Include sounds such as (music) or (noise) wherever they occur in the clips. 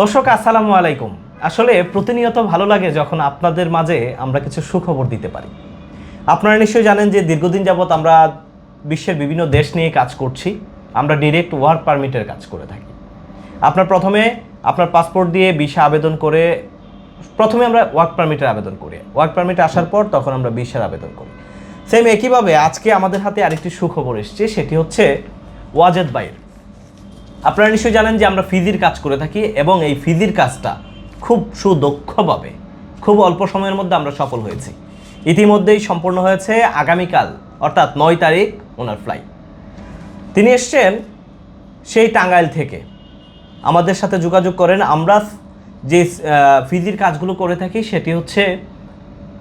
দর্শক, আসসালামু আলাইকুম। আসলে প্রতিনিয়ত ভালো লাগে যখন আপনাদের মাঝে আমরা কিছু সুখবর দিতে পারি। আপনারা নিশ্চয়ই জানেন যে দীর্ঘদিন যাবৎ আমরা বিশ্বের বিভিন্ন দেশ নিয়ে কাজ করছি। আমরা ডিরেক্ট ওয়ার্ক পারমিটের কাজ করে থাকি। আপনার প্রথমে আপনার পাসপোর্ট দিয়ে ভিসা আবেদন করে প্রথমে আমরা ওয়ার্ক পারমিটের আবেদন করি। ওয়ার্ক পারমিট আসার পর তখন আমরা ভিসার আবেদন করি। সেম একইভাবে আজকে আমাদের হাতে আরেকটি সুখবর এসছে, সেটি হচ্ছে ওয়াজেদ বাইর আপনারা নিশ্চয়ই জানেন যে আমরা ফিজির কাজ করে থাকি এবং এই ফিজির কাজটা খুব সুদক্ষভাবে, খুব অল্প সময়ের মধ্যে আমরা সফল হয়েছি। ইতিমধ্যেই সম্পূর্ণ হয়েছে আগামীকাল, অর্থাৎ নয় তারিখ, ওনার ফ্লাইট তিনি এসছেন সেই টাঙ্গাইল থেকে। আমাদের সাথে যোগাযোগ করেন আমরা যে ফিজির কাজগুলো করে থাকি সেটি হচ্ছে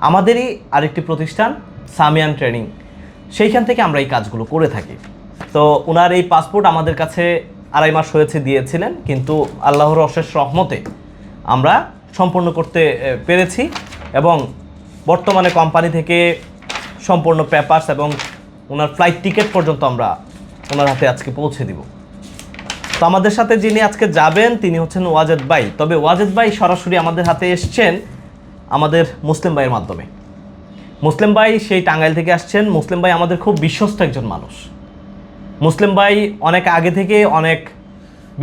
আমাদেরই আরেকটি প্রতিষ্ঠান, সামিয়ান ট্রেনিং। সেইখান থেকে আমরা এই কাজগুলো করে থাকি। তো ওনার এই পাসপোর্ট আমাদের কাছে আড়াই মাস হয়েছে দিয়েছিলেন, কিন্তু আল্লাহর অশেষ রহমতে আমরা সম্পূর্ণ করতে পেরেছি এবং বর্তমানে কোম্পানি থেকে সম্পূর্ণ পেপার্স এবং ওনার ফ্লাইট টিকিট পর্যন্ত আমরা ওনার হাতে আজকে পৌঁছে দিব। তো আমাদের সাথে যিনি আজকে যাবেন, তিনি হচ্ছেন ওয়াজেদ ভাই। তবে ওয়াজেদ ভাই সরাসরি আমাদের হাতে এসছেন আমাদের মুসলিম ভাইয়ের মাধ্যমে। মুসলিম ভাই সেই টাঙ্গাইল থেকে আসছেন। মুসলিম ভাই আমাদের খুব বিশ্বস্ত একজন মানুষ। মুসলিম ভাই অনেক আগে থেকে অনেক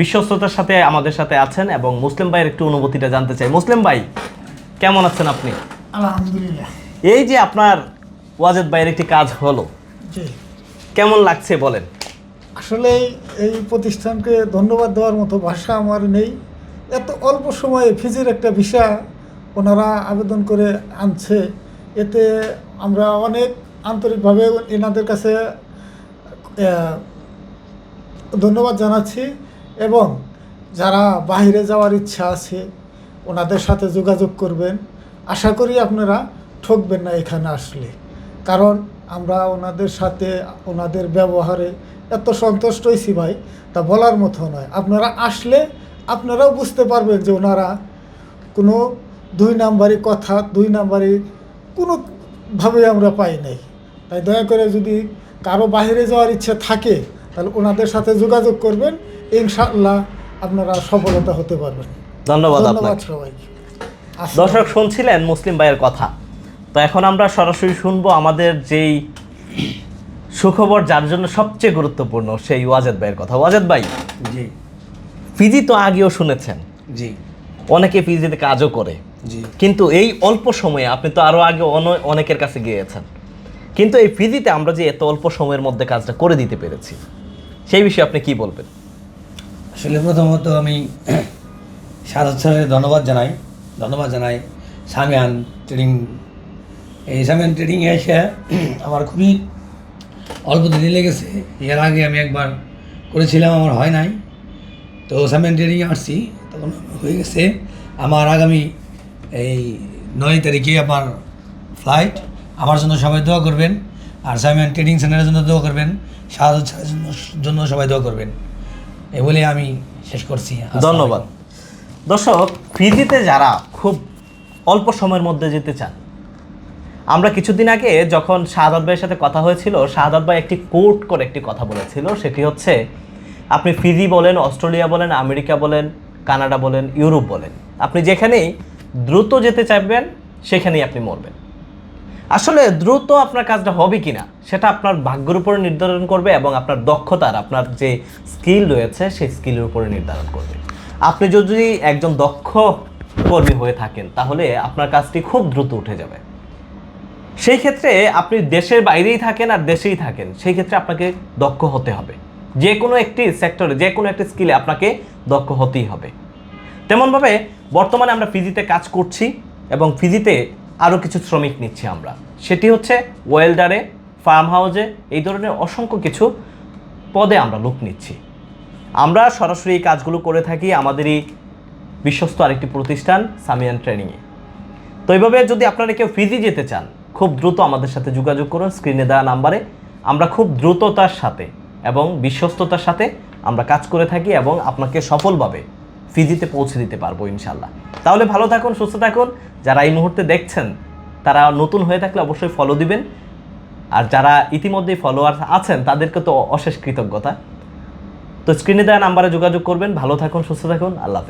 বিশ্বস্ততার সাথে আমাদের সাথে আছেন এবং মুসলিম ভাইয়ের একটু অনুভূতিটা জানতে চাই। মুসলিম ভাই কেমন আছেন আপনি? আলহামদুলিল্লাহ। এই যে আপনার ওয়াজেদ ভাইয়ের একটি কাজ হলো কেমন লাগছে বলেন? আসলে এই প্রতিষ্ঠানকে ধন্যবাদ দেওয়ার মতো ভাষা আমার নেই। এত অল্প সময়ে ফিজির একটা ভিসা ওনারা আবেদন করে আনছে। এতে আমরা অনেক আন্তরিকভাবে এনাদের কাছে ধন্যবাদ জানাচ্ছি এবং যারা বাইরে যাওয়ার ইচ্ছা আছে ওনাদের সাথে যোগাযোগ করবেন। আশা করি আপনারা ঠকবেন না এখানে আসলে। কারণ আমরা ওনাদের সাথে, ওনাদের ব্যবহারে এত সন্তুষ্ট হয়েছি ভাই, তা বলার মতো নয়। আপনারা আসলে আপনারাও বুঝতে পারবেন যে ওনারা কোনো দুই নাম্বারি কথা, দুই নাম্বারি কোনোভাবেই আমরা পাই নাই। তাই দয়া করে যদি কারও বাইরে যাওয়ার ইচ্ছে থাকে তাহলে ওনাদের সাথে যোগাযোগ করবেন ইনশাআল্লাহ আপনারা সফলতা হতে পারবেন। ধন্যবাদ সবাইকে। দর্শক শুনছিলেন মুসলিম ভাইয়ের কথা। তো এখন আমরা সরাসরি শুনব আমাদের যেই সুখবর যার জন্য সবচেয়ে গুরুত্বপূর্ণ সেই ওয়াজেদ ভাইয়ের কথা। ওয়াজেদ ভাই জি। ফিজি তো আগেও শুনেছেন। জি। অনেকে ফিজিতে কাজও করে। জি। কিন্তু এই অল্প সময়ে আপনি তো আরও আগে অন- অনেকের কাছে গিয়েছেন। কিন্তু এই ফিজিতে আমরা যে এত অল্প সময়ের মধ্যে কাজটা করে দিতে পেরেছি, সেই বিষয়ে আপনি কি বলবেন? আসলে প্রথমত আমি (clears throat) সারদ স্যারের ধন্যবাদ জানাই ধন্যবাদ জানাই সামিয়ান ট্রেডিং এই সামিয়ান ট্রেডিংয়ে এসে (clears throat) আমার খুবই অল্প দিনই লেগেছে, এর আগে আমি একবার করেছিলাম, আমার হয় নাই। তো সামিয়ান ট্রেডিংয়ে আসছি, তখন হয়ে গেছে। আমার আগামী এই নয় তারিখে আমার ফ্লাইট আমার জন্য সবাই দোয়া করবেন। আর সামিয়ান ট্রেডিং সেন্টারের জন্য দোয়া করবেন। স্যারের জন্য সবাই দোয়া করবেন। এ বলে আমি শেষ করছি। ধন্যবাদ। দর্শক ফিজিতে যারা খুব অল্প সময়ের মধ্যে যেতে চান আমরা কিছুদিন আগে যখন শাহাদাত ভাইয়ের সাথে কথা হয়েছিল শাহাদাত ভাই একটি কোর্ট করে একটি কথা বলেছিল। সেটি হচ্ছে আপনি ফিজি বলেন অস্ট্রেলিয়া বলেন আমেরিকা বলেন কানাডা বলেন ইউরোপ বলেন। আপনি যেখানেই দ্রুত যেতে চাইবেন সেখানেই আপনি মরবেন। আসলে দ্রুত আপনার কাজটা হবে কিনা, সেটা আপনার ভাগ্যের উপরে নির্ধারণ করবে এবং আপনার দক্ষতার, আপনার যে স্কিল রয়েছে, সেই স্কিলের উপরে নির্ধারণ করবে। আপনি যদি একজন দক্ষ কর্মী হয়ে থাকেন, তাহলে আপনার কাজটি খুব দ্রুত উঠে যাবে। সেই ক্ষেত্রে আপনি দেশের বাইরেই থাকেন আর দেশেই থাকেন, সেই ক্ষেত্রে আপনাকে দক্ষ হতে হবে। যে কোনো একটি সেক্টরে যে কোনো একটি স্কিলে আপনাকে দক্ষ হতেই হবে। তেমনভাবে বর্তমানে আমরা ফিজিতে কাজ করছি এবং ফিজিতে আরও কিছু শ্রমিক নিচ্ছি আমরা। সেটি হচ্ছে ওয়েল্ডারে ফার্ম হাউসে এই ধরনের অসংখ্য কিছু পদে আমরা লোক নিচ্ছি। আমরা সরাসরি এই কাজগুলো করে থাকি আমাদেরই বিশ্বস্ত আরেকটি প্রতিষ্ঠান সামিয়ান ট্রেনিংয়ে তো এইভাবে যদি আপনারা কেউ ফিজি যেতে চান, খুব দ্রুত আমাদের সাথে যোগাযোগ করুন স্ক্রিনে দেওয়া নাম্বারে আমরা খুব দ্রুততার সাথে এবং বিশ্বস্ততার সাথে আমরা কাজ করে থাকি এবং আপনাকে সফলভাবে ফিজিতে পৌঁছে দিতে পারব ইনশাল্লাহ তাহলে ভালো থাকুন, সুস্থ থাকুন। যারা এই মুহূর্তে দেখছেন, তারা নতুন হয়ে থাকলে অবশ্যই ফলো দিবেন। আর যারা ইতিমধ্যেই ফলোয়ার আছেন, তাদেরকে তো অশেষ কৃতজ্ঞতা। তো স্ক্রিনে দেওয়া নাম্বারে যোগাযোগ করবেন। ভালো থাকুন, সুস্থ থাকুন। আল্লাহ হাফেজ।